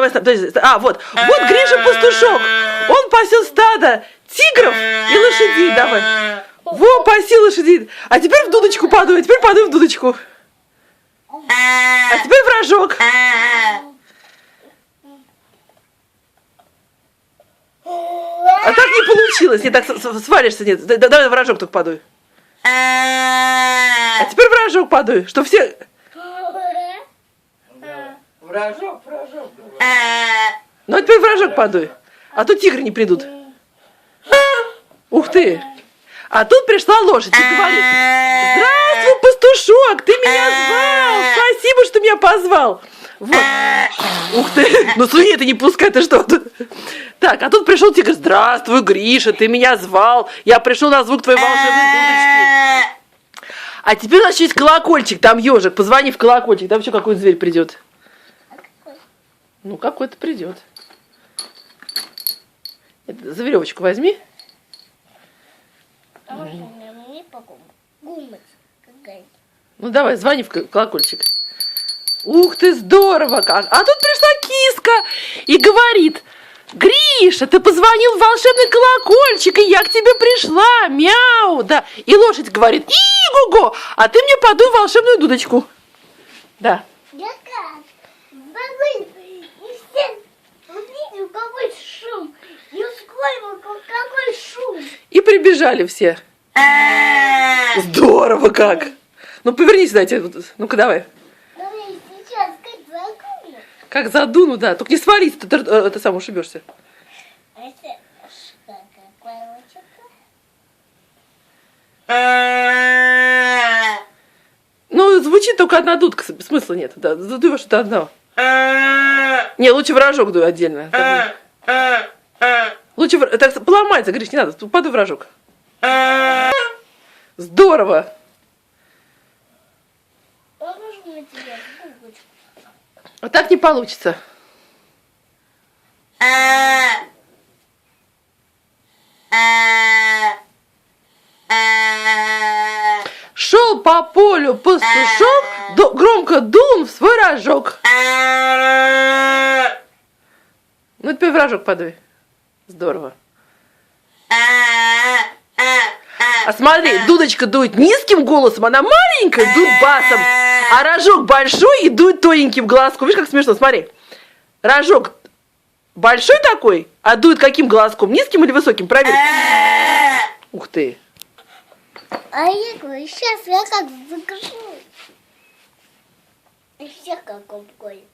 давай, подожди. А, вот. Вот Гриша Пастушок. Он пасет стадо тигров и лошадей. Давай. Во, паси лошадей. А теперь в дудочку падаю. А теперь падаю в дудочку. А теперь в рожок. А так не получилось. Не так свалишься. Нет. Да- Давай в рожок только падаю. А теперь в рожок падаю. Что все... Вражок, вражок. Ну, а теперь в рожок падаю. А то тигры не придут. Ух ты. А тут пришла лошадь и говорит, здравствуй, пастушок, ты меня звал, спасибо, что меня позвал. Вот. Ух ты, ну свиньи ты не пускай, ты что? Так, а тут пришел тигр, здравствуй, Гриша, ты меня звал, я пришел на звук твоей волшебной дудочки. А теперь у нас есть колокольчик, там ежик, позвони в колокольчик, там еще какой зверь придет. Ну, какой-то придет. Это, за веревочку возьми. Мне, мне покупать? Гумать какая-то. Ну давай, звони в ко- колокольчик. Ух ты, здорово как! А тут пришла киска и говорит, Гриша, ты позвонил в волшебный колокольчик, и я к тебе пришла, мяу, да. И лошадь говорит, и-го-го, а ты мне подуй волшебную дудочку. Да. Я как? Забыл. И все увидел какой шум. И ускорил какой шум. И прибежали все. Здорово как! Ну повернись, дайте. Ну-ка давай. Как задуну, да. Только не свались, ты, ты, э, ты сам ушибешься. А? Ну, звучит только одна дудка, смысла нет. Да, задуй во что-то одно. Не, лучше в рожок дуй отдельно. Лучше в... Так поломается, Гриш, не надо, падай в. Здорово. А так не получится. Шел по полю пастушок, громко дул в свой рожок. Ну, теперь в подуй. Здорово. А смотри, дудочка дует низким голосом, она маленькая, дует басом, а рожок большой и дует тоненьким глазком. Видишь, как смешно, смотри. Рожок большой такой, а дует каким глазком? Низким или высоким? Проверь. Ух ты. А я говорю, сейчас я как закажу. И все как обгонят.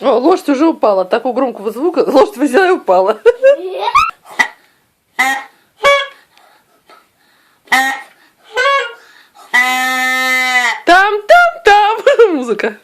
О, лошадь уже упала. От такого громкого звука лошадь взяла и упала. Там, там, там. Музыка.